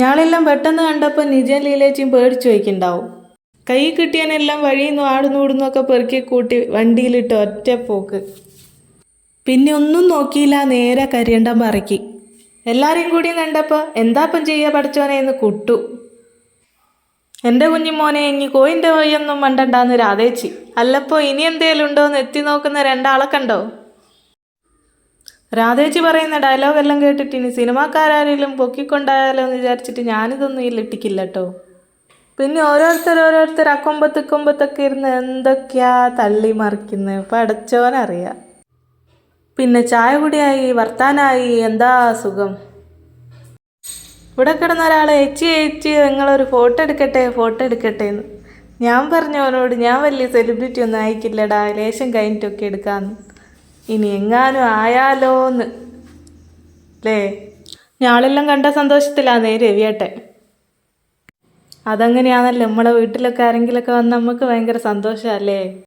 ഞാളെല്ലാം പെട്ടെന്ന് കണ്ടപ്പോൾ നിജൻ ലീലേച്ചിയും പേടിച്ചു വയ്ക്കുണ്ടാവും കൈ കിട്ടിയനെല്ലാം വഴിയിൽ നിന്നും ആടുന്നു ഒക്കെ പെറുക്കി കൂട്ടി വണ്ടിയിലിട്ട് ഒറ്റ പോക്ക്. പിന്നെ ഒന്നും നോക്കിയില്ല നേരെ കരിയണ്ടം പറക്കി. എല്ലാരെയും കൂടി കണ്ടപ്പോൾ എന്താപ്പം ചെയ്യുക പഠിച്ചോനെ എന്ന് കുട്ടു. എന്റെ കുഞ്ഞിമോനെ ഇനി കോയിന്റെ വഴിയൊന്നും മണ്ടണ്ടാന്ന് രാധേച്ചി. അല്ലപ്പോൾ ഇനി എന്തേലും ഉണ്ടോ എന്ന് എത്തി നോക്കുന്ന രണ്ടാളെ കണ്ടോ? രാധേച്ചി പറയുന്ന ഡയലോഗ് എല്ലാം കേട്ടിട്ട് ഇനി സിനിമാക്കാരെങ്കിലും പൊക്കിക്കൊണ്ടായാലോ എന്ന് വിചാരിച്ചിട്ട് ഞാനിതൊന്നും ഇല്ലിട്ടിക്കില്ല കേട്ടോ പിന്നെ ഓരോരുത്തർ ഓരോരുത്തർ അക്കൊമ്പത്തിക്കൊമ്പത്തൊക്കെ ഇരുന്ന് എന്തൊക്കെയാ തള്ളി മറിക്കുന്നത് പടച്ചോനറിയാം പിന്നെ ചായ കുടിയായി വർത്താനായി എന്താ സുഖം? ഇവിടെ കിടന്ന ഒരാൾ എച്ചി എച്ചി നിങ്ങളൊരു ഫോട്ടോ എടുക്കട്ടെ ഫോട്ടോ എടുക്കട്ടെ എന്ന് ഞാൻ പറഞ്ഞവനോട് ഞാൻ വലിയ സെലിബ്രിറ്റി ഒന്നും ആയിക്കില്ലടാ ലേശം കഴിഞ്ഞിട്ടൊക്കെ എടുക്കാന്ന്. ഇനി എങ്ങാനും ആയാലോന്ന്. അല്ലേ ഞാളെല്ലാം കണ്ട സന്തോഷത്തിലാ സന്തോഷത്തിലാന്നേ രവിയേട്ടെ അതങ്ങനെയാണല്ലോ നമ്മളെ വീട്ടിലൊക്കെ ആരെങ്കിലുമൊക്കെ വന്ന് നമുക്ക് ഭയങ്കര സന്തോഷമല്ലേ